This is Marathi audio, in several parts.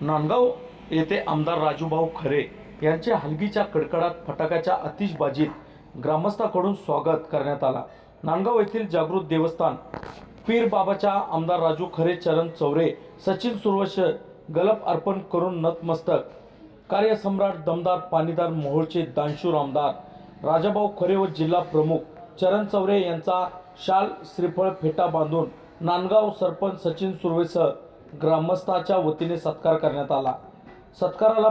नांदगाव येथे आमदार राजूभाऊ खरे यांचे हलगीच्या कडकडात फटाक्याच्या आतिषबाजीत ग्रामस्थाकडून स्वागत करण्यात आला. नांदगाव येथील जागृत देवस्थान पीर बाबाच्या आमदार राजू खरे चरण चौरे सचिन सुरवश गलप अर्पण करून नतमस्तक. कार्यसम्राट दमदार पाणीदार मोहोळचे दानशूर आमदार राजाभाऊ खरे व जिल्हा प्रमुख चरण चौरे यांचा शाल श्रीफळ फेटा बांधून नांदगाव सरपंच सचिन सुरवेसह ग्रामस्थाच्या वतीने सत्कार करण्यात आला. सत्काराला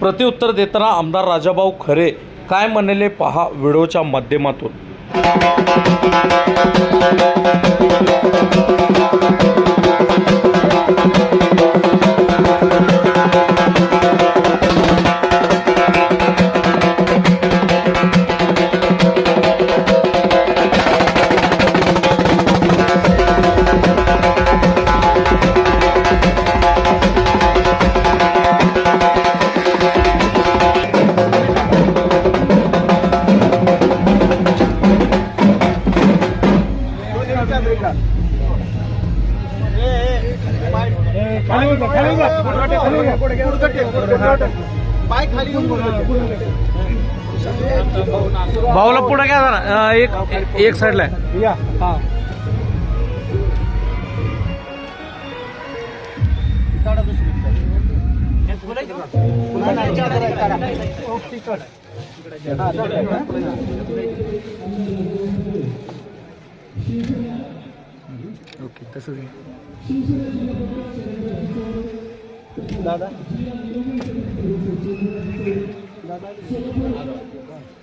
प्रतिउत्तर देताना आमदार राजाभाऊ खरे काय म्हणले पहा व्हिडिओच्या माध्यमातून. भाऊला पुढे घ्या जरा. एक एक साईडला या. हा. ओके तसंच दादा.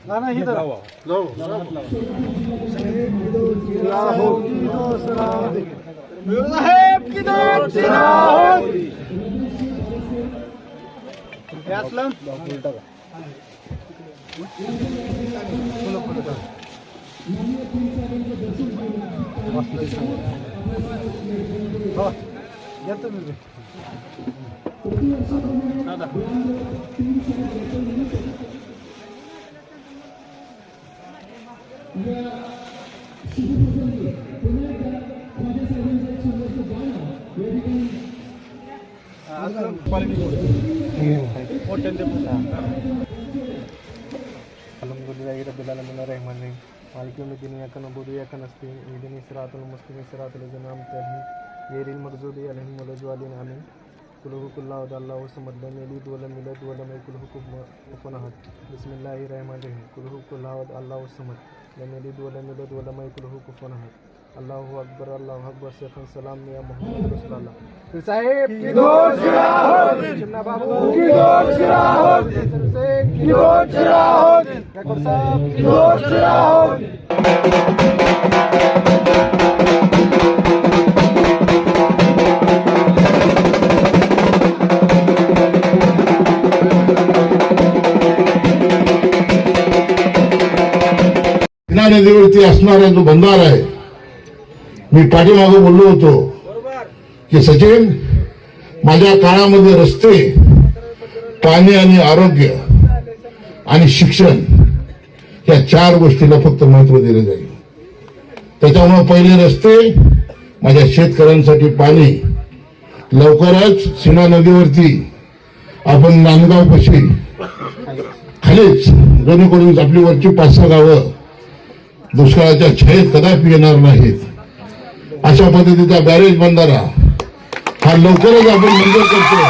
ना ना ही जाऊ साहेब की येतो मी अलहमदिल्लाह रब्बिल आलमीन रहमान रहीम मालिक यौमिद्दीन इय्याका नअबुदु व इय्याका नस्तईन इहदिनस सिरातल मुस्तकीम सिरातल लज़ीना अनअमता अलैहिम गैरिल मग़ज़ूबि अलैहिम वलद्दालिन आमीन कुल हुवल्लाहु अहद अल्लाहु समद lam yalid wa lam yulad wa lam yakul lahu kufuwan कुलहुकुल्लादल्लासमदमिलदोलमिलदोलमकुलहुकुफ़नाहद बसमिल्लाम कुलहुकुल्लादल्लासमदमिलदोलमिलदोलमकुलहुकुफ़नाहद Allah Akbar Allah Akbar Shaikh सलाम मियाँ मोहम्मद रसल्ला फिर साहेब की दौड़ चुरा हो चिमना बाबू की दौड़ चुरा हो शेख की दौड़ चुरा हो ठाकुर साहब की दौड़ चुरा हो कृष्णा नदीवरती असणारा जो बंधार आहे. मी पाठीमागं बोललो होतो की सचिन माझ्या काळामध्ये रस्ते पाणी आणि आरोग्य आणि शिक्षण या चार गोष्टीला फक्त महत्त्व दिले जाईल. त्याच्यामुळे पहिले रस्ते माझ्या शेतकऱ्यांसाठी पाणी. लवकरच सीमा नदीवरती आपण नांदगाव पशी खालीच जेणेकरून आपली वरची पाच सहा गावं दुष्काळाच्या छायेत कदापि येणार नाहीत. अशा पद्धतीचा बॅरेज बंधारा हा लवकरच आपण मंजूर करतोय.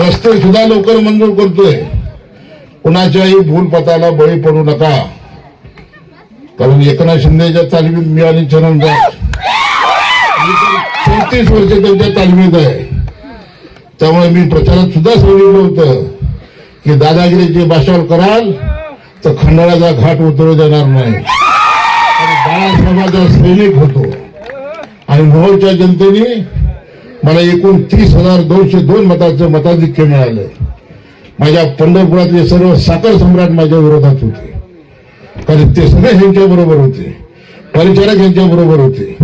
रस्ते सुद्धा लवकर मंजूर करतोय. कुणाच्याही भूलपताला बळी पडू नका. कारण एकनाथ शिंदेच्या तालमीत मी आणि चरण चौतीस वर्ष त्यांच्या तालमीत आहे. त्यामुळे मी प्रचारात सुद्धा सांगितलं होतं की दादागिरीची भाषण कराल तर खंडाळ्याचा घाट उतरू देणार नाही. बाळासाहेबांचा सैनिक होतो. आणि मोहोळच्या जनतेने मला एकूण तीस हजार दोनशे दोन मताचं मताधिक्य मिळालं. माझ्या पंढरपुरातले सर्व साखर सम्राट माझ्या विरोधात होते. कारण ते सगळे यांच्या बरोबर होते. परिचारक यांच्या बरोबर होते.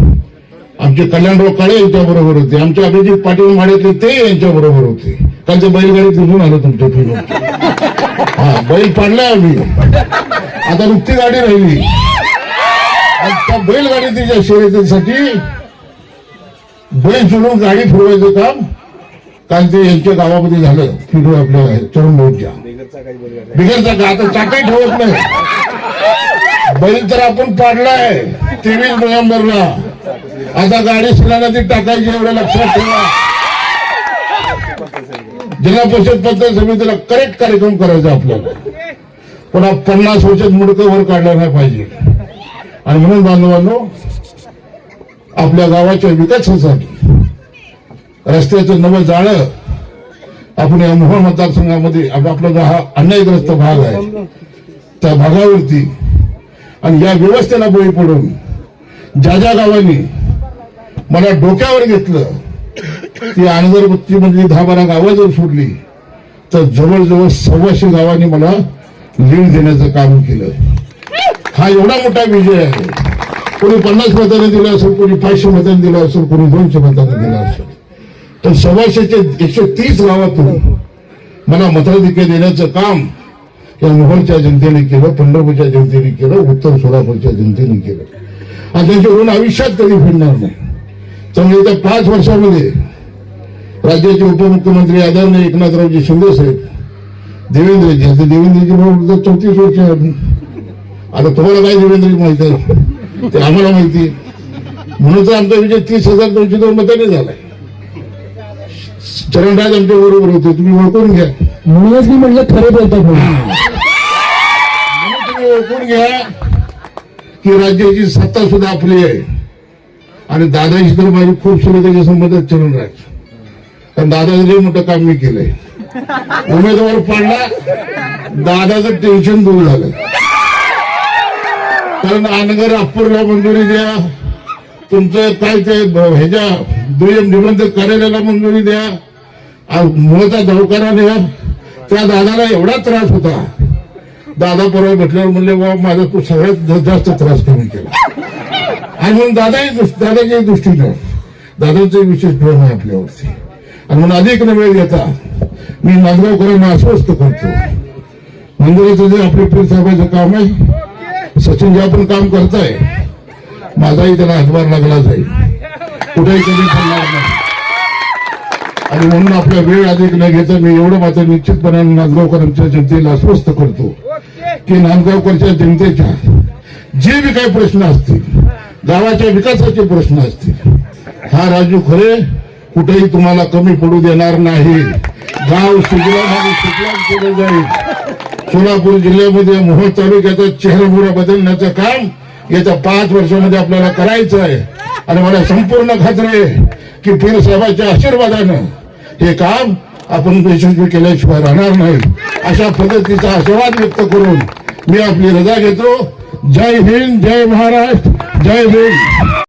आमचे कल्याणराव काळे यांच्या बरोबर होते. आमचे अभिजित पाटील माड्यातले ते यांच्या बरोबर होते. कारण ते बैलगाडीत निघून आलो तुमच्या फिरून हा बैल पाडलाय आम्ही. आता नुकती गाडी राहिली. आता बैलगाडी तिच्या शर्यतीसाठी बैल सोडून गाडी फिरवायचं काम कारण ते यांच्या गावामध्ये झालं. फिरू आपल्या चरण भाऊच्या. बिगरचा का? आता चाकाही ठेवत नाही. बैल तर आपण पाडलाय. तेवीस नोव्हेंबरला. आता गाडी शिलाला ती टाकायची एवढं लक्षात ठेवा. जिल्हा परिषद पंचायत समितीला करेक्ट कार्यक्रम करायचा आपल्याला. पण पन्नास वर्षात मुडकं वर काढलं नाही पाहिजे. आणि म्हणून बांधवांनो आपल्या गावाच्या विकासासाठी रस्त्याचं नवं जाळं आपण या मोहोळ मतदारसंघामध्ये आपला जो हा अन्यायग्रस्त भाग आहे. त्या भागावरती आणि या व्यवस्थेला बळी पडून ज्या ज्या गावांनी मला डोक्यावर घेतलं ती अनगरबत्ती मधली दहा बारा गावं जर सोडली तर जवळजवळ सव्वाशे गावांनी मला लीड देण्याचं काम केलं. हा एवढा मोठा विजय आहे. कोणी पन्नास मताने दिला असेल कोणी पाचशे मताने दिला असेल कोणी दोनशे मताने दिला असेल. तर सव्वाशेचे एकशे तीस गावातून मला मताधिक्य देण्याचं काम या मोहनच्या जनतेने केलं पंढरपूरच्या जनतेने केलं उत्तर सोलापूरच्या जनतेने केलं. आणि त्यांचे ऋण आयुष्यात कधी फिरणार नाही. त्यामुळे येत्या पाच वर्षामध्ये राज्याचे उपमुख्यमंत्री आदरणीय एकनाथरावजी शिंदे साहेब देवेंद्रजी आता देवेंद्रजी बरोबर चौतीस वर्ष. आता तुम्हाला काय देवेंद्रजी माहीत आहे? ते आम्हाला माहिती. म्हणून तर आमचा विजय तीस हजार दोनशे दोन मताने झालाय. चरणराज आमच्या बरोबर होते तुम्ही ओळखून घ्या. म्हणूनच मी म्हटलं खरं म्हणून. म्हणून तुम्ही ओळखून घ्या की राज्याची सत्ता सुद्धा आपली आहे. आणि दादाशी तर माझी खूप सुविधाचे संबंध आहेत चरणराज पण दादाचं मोठं काम मी केलंय. उमेदवार पडला दादाचं टेन्शन दूर झालं. कारण अनगर अप्पूरला मंजुरी द्या तुमचं काय ते ह्याच्या दुय्यम निबंध कार्यालयाला मंजुरी द्या मुलाचा मुळचा द्या. त्या दादाला एवढा त्रास होता. दादा परवा भेटल्यावर म्हणले बाबा माझा तू सगळ्यात जास्त त्रास कमी केला. आणि म्हणून दादाही दृष्ट- दादाच्या दृष्टीनं दादाचं विशेष प्रेम आहे आपल्यावरती. आणि म्हणून अधिक वेळ घेता मी नांदगावकरांना आश्वस्त करतो. मंदिराचं जे आपले पीर साहेबांचं काम आहे सचिन जे आपण काम करताय माझाही त्याला हातभार लागला जाईल. कुठेही कधी थांबणार नाही. आणि म्हणून आपला वेळ अधिक न घेता मी एवढं मात्र निश्चितपणे नांदगावकरांच्या जनतेला आश्वस्त करतो की नांदगावकरच्या जनतेच्या जे बी काही प्रश्न असतील गावाच्या विकासाचे प्रश्न असतील हा राजू खरे कुठेही तुम्हाला कमी पडू देणार नाही. गाव सुजलाम आणि सुफलाम केलं जाईल. सोलापूर जिल्ह्यामध्ये मोहोळ तालुक्याचा चेहरामोहरा बदलण्याचं काम येत्या पाच वर्षामध्ये आपल्याला करायचं आहे. आणि मला संपूर्ण खात्री आहे की पीर साहेबांच्या आशीर्वादानं हे काम आपण यशस्वी केल्याशिवाय राहणार नाही. अशा पद्धतीचा आशीर्वाद व्यक्त करून मी आपली रजा घेतो. जय हिंद जय महाराष्ट्र जय हिंद.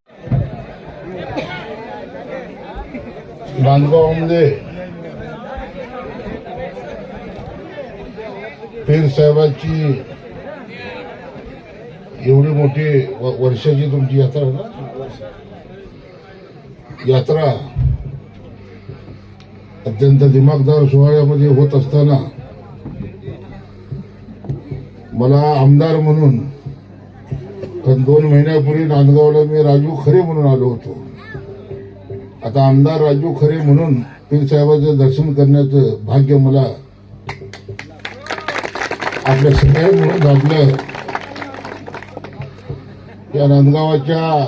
भीम नांदगावमध्ये पीर साहेबांची एवढी मोठी वर्षाची तुमची यात्रा ना यात्रा अत्यंत दिमागदार सोहळ्यामध्ये होत असताना मला आमदार म्हणून पण दोन महिन्यापूर्वी नांदगावला मी राजू खरे म्हणून आलो होतो आता आमदार राजू खरे म्हणून पीरसाहेबाचं दर्शन करण्याचं भाग्य मला आपल्या सगळ्यांमुळे लाभलं या नांदगावाच्या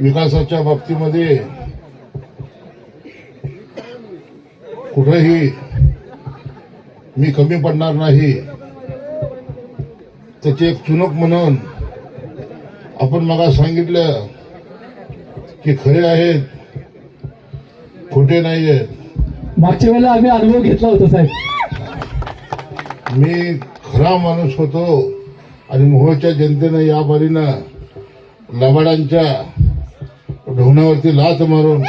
विकासाच्या बाबतीमध्ये कुठेही मी कमी पडणार नाही. त्याची एक चुनक म्हणून आपण मला सांगितलं की खरे आहेत खोटे नाही आहेत मागच्या वेळेला आम्ही अनुभव घेतला होता साहेब. मी खरा माणूस होतो आणि मोहोळच्या जनतेनं या बारीनं लबाडांच्या ढोण्यावरती लाच मारून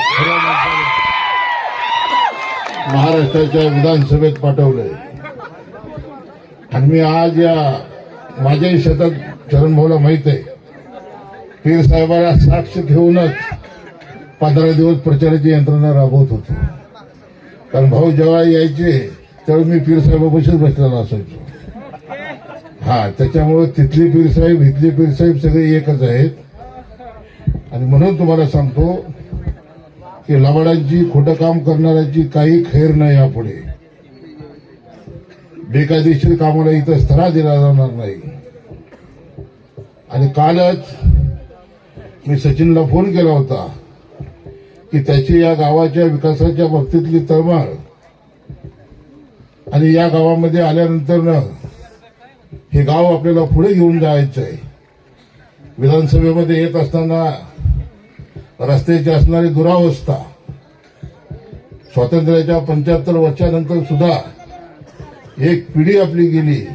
महाराष्ट्राच्या विधानसभेत पाठवलंय. आणि मी आज या माझ्याही शेतात चरण भाऊला माहीत आहे. पीर साहेबाला साक्ष घेऊनच पंधरा दिवस प्रचाराची यंत्रणा राबवत होतो. कारण भाऊ जेव्हा यायचे तेव्हा मी पीर साहेबापाशीच बसलेला असायचो. हा त्याच्यामुळे तिथली पीर साहेब इथली पीर साहेब सगळे एकच आहेत. आणि म्हणून तुम्हाला सांगतो की लबाडांची खोटं काम करणाऱ्याची काही खैर नाही यापुढे. बेकायदेशीर कामाला इथं स्थरा दिला जाणार नाही. आणि कालच मी सचिनला फोन केला होता की त्याची या गावाच्या विकासाच्या बाबतीतली तळमळ आणि या गावामध्ये आल्यानंतर हे गाव आपल्याला पुढे घेऊन जायचं आहे. विधानसभेमध्ये येत असताना रस्त्याची असणारी दुरावस्था स्वातंत्र्याच्या पंच्याहत्तर वर्षानंतर सुद्धा एक पिढी आपली गेली.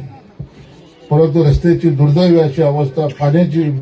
परंतु रस्त्याची दुर्दैवी अशी अवस्था पाण्याची